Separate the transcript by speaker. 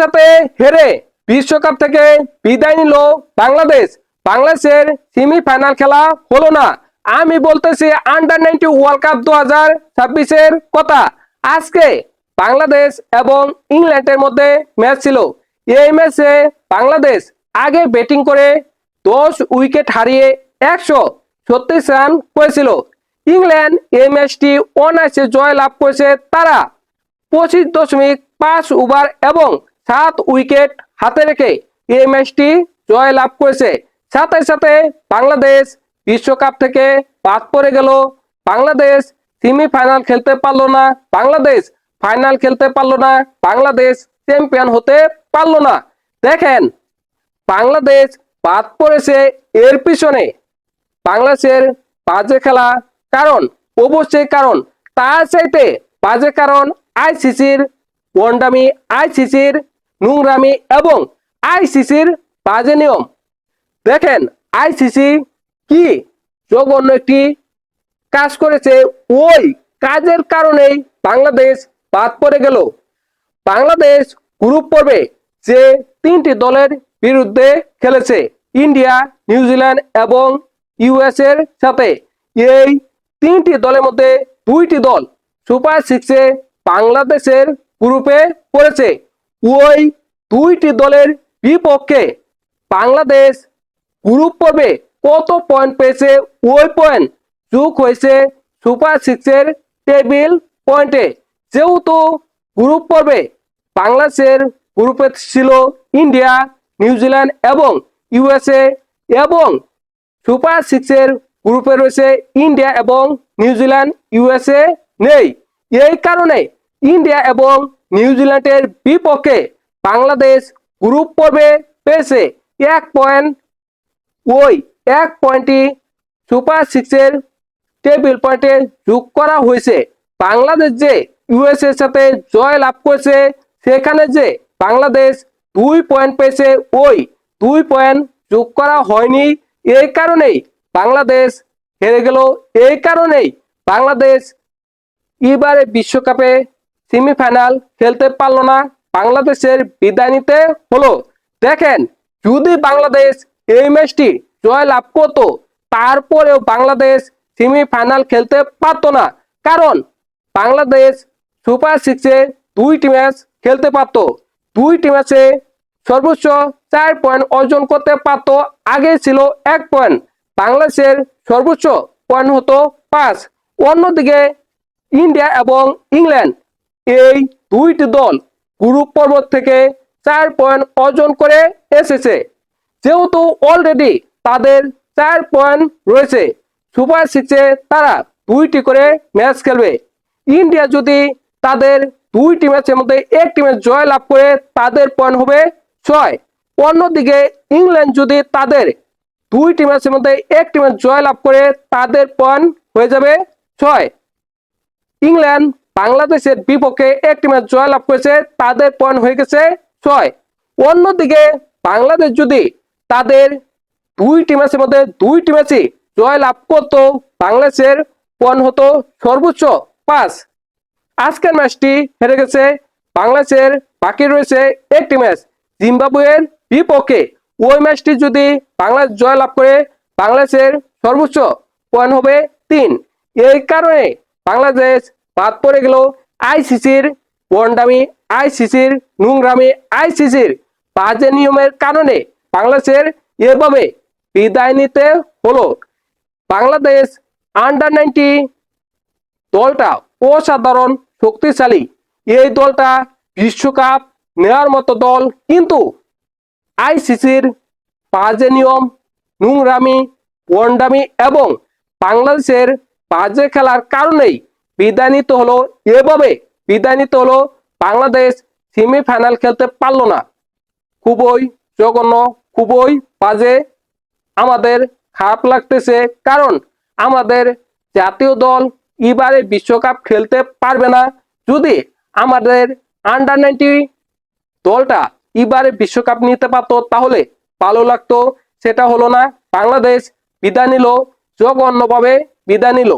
Speaker 1: সাথে হেরে বিশ্বকাপ থেকে বিদায় নিল বাংলাদেশ। বাংলাদেশের সেমিফাইনাল খেলা হলো না। আমি বলতেছি আন্ডার নাইনটি ওয়ার্ল্ড কাপ দু হাজার কথা। আজকে বাংলাদেশ এবং ইংল্যান্ডের মধ্যে ম্যাচ ছিল। এই ম্যাচে বাংলাদেশ আগে ব্যাটিং করে দশ উইকেট হারিয়ে একশো ছত্রিশ রান করেছিল। ইংল্যান্ড এই ম্যাচটি অনায়াসে জয় লাভ করেছে তারা। পঁচিশ দশমিক পাঁচ ওভার এবং সাত উইকেট হাতে রেখে এই ম্যাচটি জয় লাভ করেছে। সাথে সাথে বাংলাদেশ বিশ্বকাপ থেকে বাদ পড়ে গেল। বাংলাদেশ সেমিফাইনাল খেলতে পারল না। বাংলাদেশ ফাইনাল খেলতে পারল না। বাংলাদেশ চ্যাম্পিয়ন হতে পারল না। দেখেন, বাংলাদেশ বাদ পড়েছে এর পিছনে। বাংলাদেশের বাজে খেলা কারণ, অবশ্যই কারণ। তার চাইতে বাজে কারণ আইসিসির ওয়ান্ডামি আইসিসির নোংরামি এবং আইসিসির বাজে নিয়ম। দেখেন, আইসিসি কি জঘন্য একটি কাজ করেছে। ওই কাজের কারণেই বাংলাদেশ বাদ পড়ে গেল। বাংলাদেশ গ্রুপ পর্বে যে তিনটি দলের বিরুদ্ধে খেলেছে, ইন্ডিয়া, নিউজিল্যান্ড এবং ইউএস এর সাথে। এই তিনটি দলের মধ্যে দুইটি দল সুপার সিক্সে বাংলাদেশের গ্রুপে পড়েছে। ওই দুইটি দলের বিপক্ষে বাংলাদেশ গ্রুপ পর্বে কত পয়েন্ট পেয়েছে, ওই পয়েন্ট যোগ হয়েছে সুপার সিক্সের টেবিল পয়েন্টে যেহেতু গ্রুপ পর্বে বাংলাদেশের গ্রুপে ছিল ইন্ডিয়া নিউজিল্যান্ড এবং ইউএসএ এবং সুপার সিক্সের গ্রুপে রয়েছে ইন্ডিয়া এবং নিউজিল্যান্ড ইউএসএ নেই। এই কারণে ইন্ডিয়া এবং নিউজিল্যান্ডের বিপক্ষে বাংলাদেশ গ্রুপ পর্বে পেয়েছে এক পয়েন্ট ওই এক পয়েন্টটি সুপার সিক্সের টেবিল পয়েন্টে যোগ করা হয়েছে। বাংলাদেশ যে ইউএস এর সাথে জয় লাভ করেছে, সেখানে যে বাংলাদেশ দুই পয়েন্ট পেয়েছে, ওই দুই পয়েন্ট যোগ করা হয়নি। এই কারণেই বাংলাদেশ হেরে গেল। এই কারণেই বাংলাদেশ এবারে বিশ্বকাপে সেমিফাইনাল খেলতে পারল না। বাংলাদেশের বিদায় নিতে হলো। দেখেন, যদি বাংলাদেশ এই ম্যাচটি জয় লাভ করতো, তারপরেও বাংলাদেশ সেমিফাইনাল খেলতে পারতো না। কারণ, বাংলাদেশ সুপার সিক্সে দুইটি ম্যাচ খেলতে পারতো। দুইটি ম্যাচে সর্বোচ্চ চার পয়েন্ট অর্জন করতে পারত। আগে ছিল এক পয়েন্ট। বাংলাদেশের সর্বোচ্চ পয়েন্ট হতো পাঁচ। অন্যদিকে ইন্ডিয়া এবং ইংল্যান্ড এই দুইটি দল গ্রুপ পর্ব থেকে চার পয়েন্ট অর্জন করে এসেছে। যেহেতু অলরেডি তাদের চার পয়েন্ট রয়েছে, সুপার সিক্সে তারা দুইটি করে ম্যাচ খেলবে। ইন্ডিয়া যদি তাদের দুইটি ম্যাচের মধ্যে একটি ম্যাচ জয় লাভ করে তাদের পয়েন্ট হবে ছয়। অন্যদিকে ইংল্যান্ড যদি তাদের দুইটি ম্যাচের মধ্যে একটি ম্যাচ জয় লাভ করে তাদের পয়েন্ট হয়ে যাবে ছয়। ইংল্যান্ড বাংলাদেশের বিপক্ষে একটি ম্যাচ জয় লাভ করেছে, তাদের পয়েন্ট হয়ে গেছে ছয়। অন্যদিকে বাংলাদেশ যদি তাদের দুইটি ম্যাচের মধ্যে দুইটি জয় লাভ করতো, বাংলাদেশের পয়েন্ট হতো সর্বোচ্চ পাঁচ। আজকের ম্যাচটি হেরে গেছে, বাংলাদেশের বাকি রয়েছে একটি ম্যাচ জিম্বাবুয়ের বিপক্ষে। ওই ম্যাচটি যদি বাংলাদেশ জয় লাভ করে, বাংলাদেশের সর্বোচ্চ পয়েন্ট হবে তিন। এই কারণে বাংলাদেশ বাদ পড়ে গেল আইসিসির। বন্ডামি আইসিসির, নোংরামি আইসিসির। বাজে নিয়মের কারণে বাংলাদেশের এভাবে বিদায় নিতে হলো। বাংলাদেশ আন্ডার নাইনটি দলটা অসাধারণ শক্তিশালী। এই দলটা বিশ্বকাপ নেওয়ার মতো দল, কিন্তু আইসিসির বাজে নিয়ম, নোংরামি, বন্ডামি এবং বাংলাদেশের বাজে খেলার কারণেই বিদায় নিতে হলো এভাবে বিদায় নিতে হলো বাংলাদেশ সেমিফাইনাল খেলতে পারল না। খুবই জঘন্য, খুবই বাজে। আমাদের খারাপ লাগতেছে কারণ আমাদের জাতীয় দল এবারে বিশ্বকাপ খেলতে পারবে না। যদি আমাদের আন্ডার নাইনটি দলটা এবারে বিশ্বকাপ নিতে পারতো, তাহলে ভালো লাগতো। সেটা হলো না, বাংলাদেশ বিদায় নিল, জঘন্যভাবে বিদায় নিল।